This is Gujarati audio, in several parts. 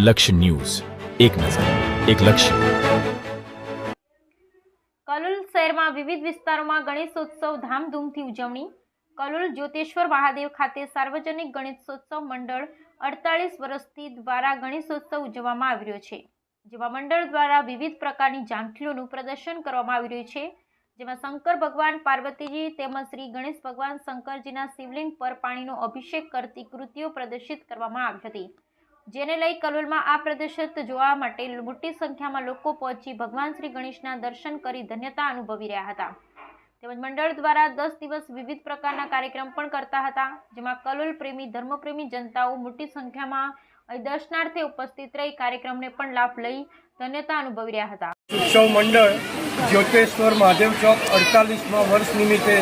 લક્ષ્ય ન્યૂઝ. એક નજર, એક લક્ષ્ય. કલોલ શહેરમાં વિવિધ વિસ્તારોમાં ગણેશોત્સવ ધામધૂમથી ઉજવણી. કલોલ જ્યોતેશ્વર મહાદેવ ખાતે સાર્વજનિક ગણેશોત્સવ મંડળ અડતાલીસ વર્ષથી દ્વારા ગણેશોત્સવ ઉજવવામાં આવી રહ્યો છે. જેમાં મંડળ દ્વારા વિવિધ પ્રકારની ઝાંખીઓનું પ્રદર્શન કરવામાં આવી રહ્યું છે. જેમાં શંકર ભગવાન પાર્વતીજી તેમજ શ્રી ગણેશ ભગવાન શંકરજીના શિવલિંગ પર પાણીનો અભિષેક કરતી કૃતિઓ પ્રદર્શિત કરવામાં આવી હતી. જેને લઈ કલોલમાં આ પ્રદર્શિત જોવા માટે મોટી સંખ્યામાં લોકો પહોંચી ભગવાન શ્રી ગણેશના દર્શન કરી ધન્યતા અનુભવી રહ્યા હતા. તેમજ મંડળ દ્વારા દસ દિવસ વિવિધ પ્રકારના કાર્યક્રમ પણ કરતા હતા, જેમાં કલોલ પ્રેમી, ધર્મપ્રેમી જનતાઓ મોટી સંખ્યામાં દર્શનાર્થે ઉપસ્થિત રહી કાર્યક્રમને પણ લાભ લઈ ધન્યતા અનુભવી રહ્યા હતા. ઉત્સવ મંડળ જ્યોતેશ્વર મહાદેવ ચોક અડતાલીસમાં વર્ષ નિમિત્તે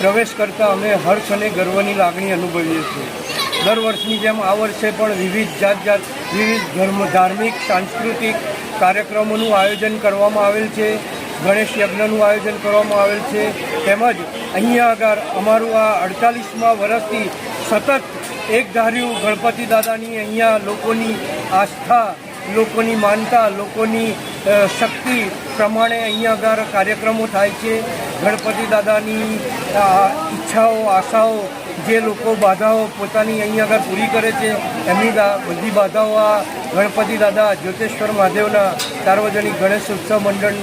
પ્રવેશ કરતા અમે હર્ષ અને ગર્વની લાગણી અનુભવીએ છીએ. દર વર્ષની જેમ આ વર્ષે પણ વિવિધ જાત જાત, વિવિધ ધર્મ, ધાર્મિક, સાંસ્કૃતિક કાર્યક્રમોનું આયોજન કરવામાં આવેલ છે. ગણેશ યજ્ઞનું આયોજન કરવામાં આવેલ છે. તેમજ અહીંયા આગળ અમારું આ અડતાલીસમાં વર્ષથી સતત એક ધાર્યું ગણપતિ દાદાની અહીંયા લોકોની આસ્થા, લોકોની માનતા, લોકોની શક્તિ પ્રમાણે અહીંયા આગળ કાર્યક્રમો થાય છે. ગણપતિ દાદાની ઈચ્છાઓ, આશાઓ, જે લોકો બાધાઓ પોતાની અહીંયા આગળ પૂરી કરે છે, એમની બધી બાધાઓ આ ગણપતિ દાદા જ્યોતેશ્વર મહાદેવના સાર્વજનિક ગણેશ ઉત્સવ મંડળ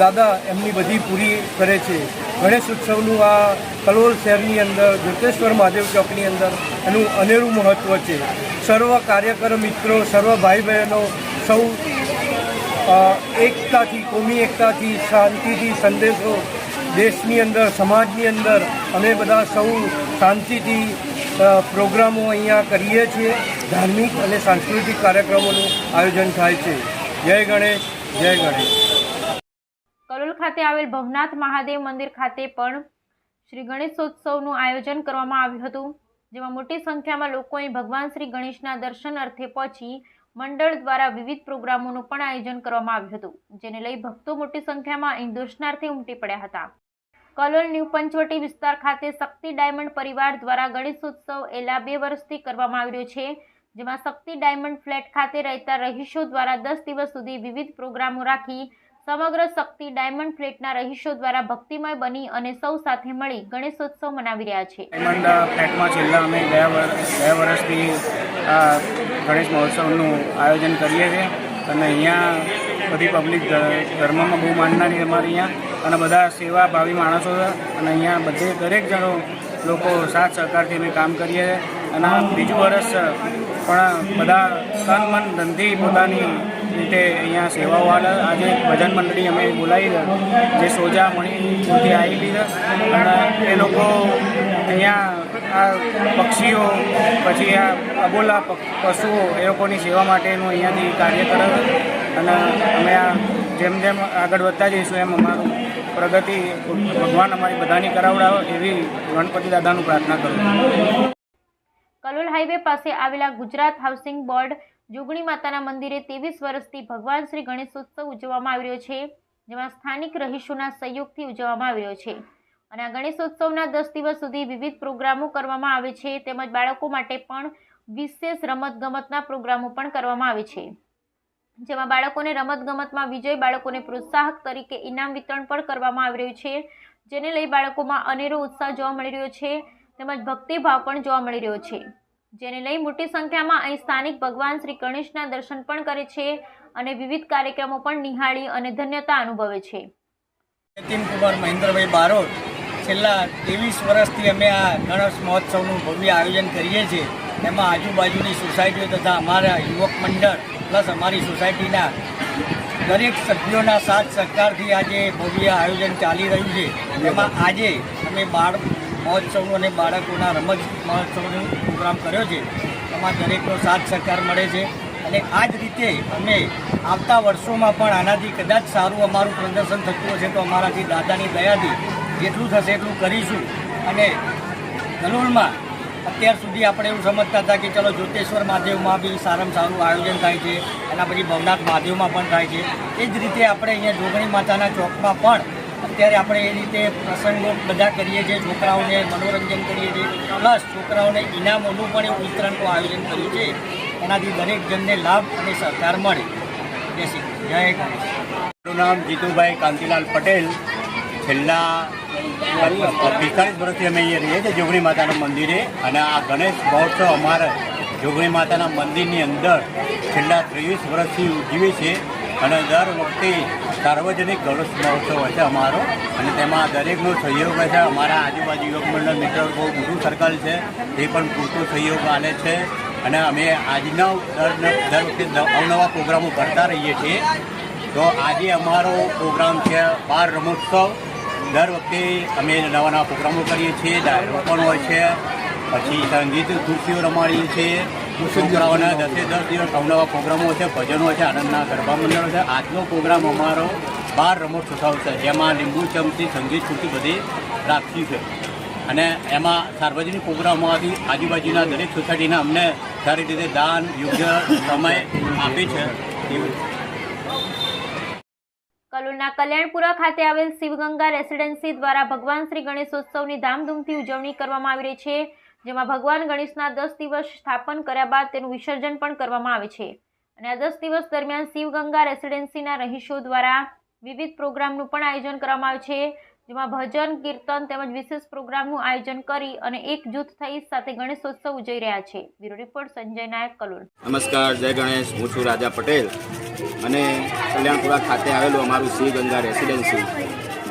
દાદા એમની બધી પૂરી કરે છે. ગણેશ ઉત્સવનું આ કલોલ શહેરની અંદર જ્યોતેશ્વર મહાદેવ ચોકની અંદર એનું અનેરું મહત્ત્વ છે. સર્વ કાર્યકર મિત્રો, સર્વ ભાઈ બહેનો સૌ એકતાથી, કોમી એકતાથી, શાંતિથી સંદેશો દેશની અંદર, સમાજની અંદર અમે બધા સૌ શાંતિથી પ્રોગ્રામો અહીંયા કરીએ છીએ. ધાર્મિક અને સાંસ્કૃતિક કાર્યક્રમોનું આયોજન થાય છે. જય ગણેશ જય ગણેશ. કલોલ ખાતે આવેલ ભવનાથ મહાદેવ મંદિર ખાતે પણ શ્રી ગણેશોત્સવનું આયોજન કરવામાં આવ્યું હતું, જેમાં મોટી સંખ્યામાં લોકો અહીં ભગવાન શ્રી ગણેશના દર્શન અર્થે પહોંચી મંડળ દ્વારા વિવિધ પ્રોગ્રામોનું પણ આયોજન કરવામાં આવ્યું હતું, જેને લઈ ભક્તો મોટી સંખ્યામાં અહીં દર્શનાર્થે ઉમટી પડ્યા હતા. કલોલ ન્યૂ પંચવટી વિસ્તાર ખાતે શક્તિ ડાયમંડ પરિવાર દ્વારા ગણેશોત્સવ એલા બે વર્ષથી કરવામાં આવી રહ્યો છે, જેમાં શક્તિ ડાયમંડ ફ્લેટ ખાતે રહેતા રહીશો દ્વારા દસ દિવસ સુધી વિવિધ પ્રોગ્રામો રાખી સમગ્ર શક્તિ ડાયમંડ ફ્લેટના રહીશો દ્વારા ભક્તિમય બની અને સૌ સાથે મળી ગણેશોત્સવ મનાવી રહ્યા છે. ડાયમંડ ફ્લેટમાં છેલ્લા અમે ગયા ગયા વર્ષથી ગણેશ મહોત્સવનું આયોજન કરીએ છીએ. અને અહીંયા બધી પબ્લિક ધર્મમાં બહુ માનનારી અમારી અહીંયા. અને બધા સેવાભાવી માણસો છે. અને અહીંયા બધે દરેક જણો લોકો સાથ સહકારથી અમે કામ કરીએ અને બીજું વર્ષ પણ બધા તન, મન, ધનથી પોતાની રીતે અહીંયા સેવાઓ આલે. આજે ભજન મંડળી અમે બોલાવી જે સોજા મણીથી આવી છે. અને એ લોકો અહીંયા આ પક્ષીઓ, પછી આ અબોલા પશુઓ, એ લોકોની સેવા માટેનું અહીંયાથી કાર્ય કરે અને અમે આ જેમ જેમ આગળ વધતા જઈશું એમ અમારું પ્રગતિ ભગવાન અમારી બધાની કરાવડાવે એવી ગણપતિ દાદાનું પ્રાર્થના કરું કલોલ હાઈવે પાસે આવેલા ગુજરાત હાઉસિંગ બોર્ડ જોગણી માતાના મંદિરે ત્રેવીસ વર્ષથી ભગવાન શ્રી ગણેશોત્સવ ઉજવવામાં આવી રહ્યો છે, જેમાં સ્થાનિક રહીશોના સહયોગથી ઉજવવામાં આવી રહ્યો છે. અને આ ગણેશોત્સવના દસ દિવસ સુધી વિવિધ પ્રોગ્રામો કરવામાં આવે છે, તેમજ બાળકો માટે પણ વિશેષ રમતગમતના પ્રોગ્રામો પણ કરવામાં આવે છે. જેમાં બાળકોને રમતગમતમાં વિજય, બાળકોને પ્રોત્સાહક તરીકે ઇનામ વિતરણ પણ કરવામાં આવી રહ્યું છે, જેને લઈ બાળકોમાં અનેરો ઉત્સાહ જોવા મળી રહ્યો છે, તેમજ ભક્તિભાવ પણ જોવા મળી રહ્યો છે. જેને લઈ મોટી સંખ્યામાં અહીં સ્થાનિક ભગવાન શ્રી ગણેશના દર્શન પણ કરે છે અને વિવિધ કાર્યક્રમો પણ નિહાળી અને ધન્યતા અનુભવે છે. નીતિન કુમાર, મહેન્દ્રભાઈ બારોટ, છેલ્લા ત્રેવીસ વર્ષથી અમે આ ગણેશ મહોત્સવનું ભવ્ય આયોજન કરીએ છીએ. એમાં આજુબાજુની સોસાયટીઓ તથા અમારા યુવક મંડળ પ્લસ અમારી સોસાયટીના દરેક સભ્યોના સાથ સહકારથી આજે ભવ્ય આયોજન ચાલી રહ્યું છે. એમાં આજે અમે બાળ મહોત્સવનું અને બાળકોના રમત મહોત્સવનો પ્રોગ્રામ કર્યો છે. એમાં દરેકનો સાથ સહકાર મળે છે. અને આ જ રીતે અમે આવતા વર્ષોમાં પણ આનાથી કદાચ સારું અમારું પ્રદર્શન થતું હશે તો અમારાથી દાદાની દયાથી જેટલું થશે એટલું કરીશું. અને કલોલમાં અત્યાર સુધી આપણે એવું સમજતા હતા કે ચલો જ્યોતેશ્વર મહાદેવમાં બી સારામાં સારું આયોજન થાય છે, એના પછી ભવનાથ મહાદેવમાં પણ થાય છે. એ જ રીતે આપણે અહીંયા જોગણી માતાના ચોકમાં પણ અત્યારે આપણે એ રીતે પ્રસંગો બધા કરીએ છીએ, છોકરાઓને મનોરંજન કરીએ છીએ, પ્લસ છોકરાઓને ઇનામોનું પણ એવું વિતરણનું આયોજન કર્યું છે. એનાથી દરેક જણને લાભ અને સહકાર મળે. જય શ્રી જય મારું નામ જીતુભાઈ કાંતિલાલ પટેલ. છેલ્લા પિસ્તાળીસ વર્ષથી અમે અહીંયા રહીએ છીએ, જોગણી માતાના મંદિરે. અને આ ગણેશ મહોત્સવ અમારે જોગણી માતાના મંદિરની અંદર છેલ્લા ત્રેવીસ વર્ષથી ઉજવીએ છીએ. અને દર વખતે સાર્વજનિક ગણેશ મહોત્સવ હશે છે અમારો. અને તેમાં દરેકનો સહયોગ હોય છે. અમારા આજુબાજુ યુવક મંડળ મિત્ર બહુ મોટું સર્કલ છે. એ પણ પૂરતો સહયોગ આલે છે. અને અમે આજના દર દર વખતે અવનવા પ્રોગ્રામો કરતા રહીએ છીએ. તો આજે અમારો પ્રોગ્રામ છે બાર રમોત્સવ. દર વખતે અમે નવા નવા પ્રોગ્રામો કરીએ છીએ ડાયરો પણ હોય છે, પછી સંગીત ખુરશીઓ રમાડીએ છીએ, છોકરાઓના દસે દસ દિવસ નવા પ્રોગ્રામો છે, ભજનો છે આનંદના ગરબા મંડળો છે. આજનો પ્રોગ્રામ અમારો બાર રમોત્સવ છે, જેમાં લીંબુ, ચમચી, સંગીત ખુરશી બધી રાખી છે. અને એમાં સાર્વજનિક પ્રોગ્રામોમાંથી આજુબાજુના દરેક સોસાયટીના અમને સારી રીતે દાન, યોગ્ય સમય આપે છે. એવું કલોલના કલ્યાણપુરા ખાતે આવેલ શિવગંગા રેસિડેન્સી દ્વારા ભગવાન શ્રી ગણેશોત્સવની ધામધૂમથી ઉજવણી કરવામાં આવી રહી છે, જેમાં ભગવાન ગણેશના દસ દિવસ સ્થાપન કર્યા બાદ તેનું વિસર્જન પણ કરવામાં આવે છે. અને આ દસ દિવસ દરમિયાન શિવગંગા રેસિડેન્સીના રહીશો દ્વારા વિવિધ પ્રોગ્રામનું પણ આયોજન કરવામાં આવે છે જેમાં ભજન, કીર્તન તેમજ વિશેષ પ્રોગ્રામનું આયોજન કરી અને એક જૂથ થઈ સાથે ગણેશોત્સવ ઉજવી રહ્યા છે. Bureau report, Sanjay Nayak, Kalol. નમસ્કાર, જય ગણેશ. હું છું રાજા પટેલ. અને કલ્યાણપુરા ખાતે આવેલું અમારું શ્રી ગંગા રેસિડેન્સી.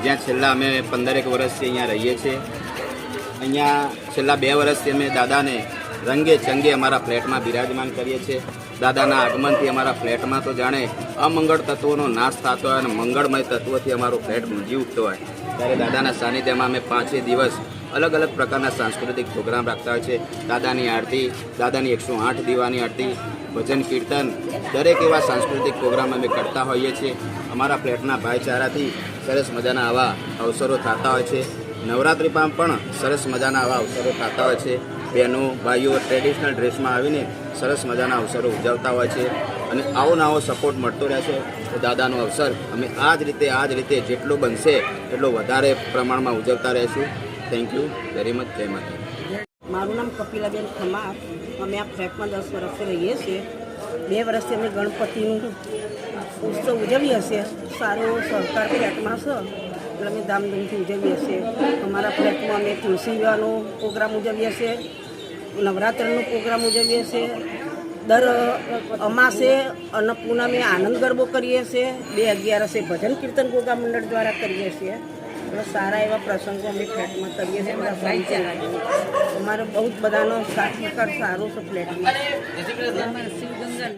જ્યાં છેલ્લા અમે પંદરેક વર્ષથી અહીંયા રહીએ છીએ. અહીંયા છેલ્લા બે વર્ષથી અમે દાદાને રંગે ચંગે અમારા ફ્લેટમાં બિરાજમાન કરીએ છીએ. દાદાના આગમનથી અમારા ફ્લેટમાં તો જાણે અમંગળ તત્વોનો નાશ થતો હોય અને મંગળમય તત્વોથી અમારો ફ્લેટ ગુંજી ઉઠતો હોય. ત્યારે દાદાના સાનિધ્યમાં અમે પાંચે દિવસ અલગ અલગ પ્રકારના સાંસ્કૃતિક પ્રોગ્રામ રાખતા હોય છે. દાદાની આરતી, દાદાની એકસો આઠ દીવાની આરતી, ભજન કીર્તન, દરેક એવા સાંસ્કૃતિક પ્રોગ્રામ અમે કરતા હોઈએ છીએ. અમારા ફ્લેટના ભાઈચારાથી સરસ મજાના આવા અવસરો થતા હોય છે. નવરાત્રિમાં પણ સરસ મજાના આવા અવસરો થતા હોય છે. બહેનો, ભાઈઓ ટ્રેડિશનલ ડ્રેસમાં આવીને સરસ મજાના અવસરો ઉજવતા હોય છે અને આવો નવો સપોર્ટ મળતો રહે છે. તો દાદાનો અવસર અમે આ જ રીતે આ જ રીતે જેટલો બનશે, એટલો વધારે પ્રમાણમાં ઉજવતા રહેશું. થેન્ક યુ વેરી મચ જય માતા મારું નામ કપિલાબેન ખમાર. અમે આ ફ્લેટમાં દસ વર્ષથી રહીએ છીએ. બે વર્ષથી અમે ગણપતિનું ઉત્સવ ઉજવીએ છીએ. સારો સહકાર ફ્લેટમાં છે. એટલે અમે ધામધૂમથી ઉજવીએ છીએ. અમારા ફ્લેટમાં અમે તુલસી વિવાહનો પ્રોગ્રામ ઉજવીએ છીએ. નવરાત્રિનો પ્રોગ્રામ ઉજવીએ છીએ દર અમાસે અન્નપૂર્ણમે પૂનમે આનંદ ગરબો કરીએ છીએ બે અગિયારસે ભજન કીર્તન ગોગા મંડળ દ્વારા કરીએ છીએ. સારા એવા પ્રસંગો અમે ફ્લેટમાં કરીએ છીએ. અમારો અમારે બહુ જ બધાનો સાથ સહકાર સારો છે ફ્લેટમાં.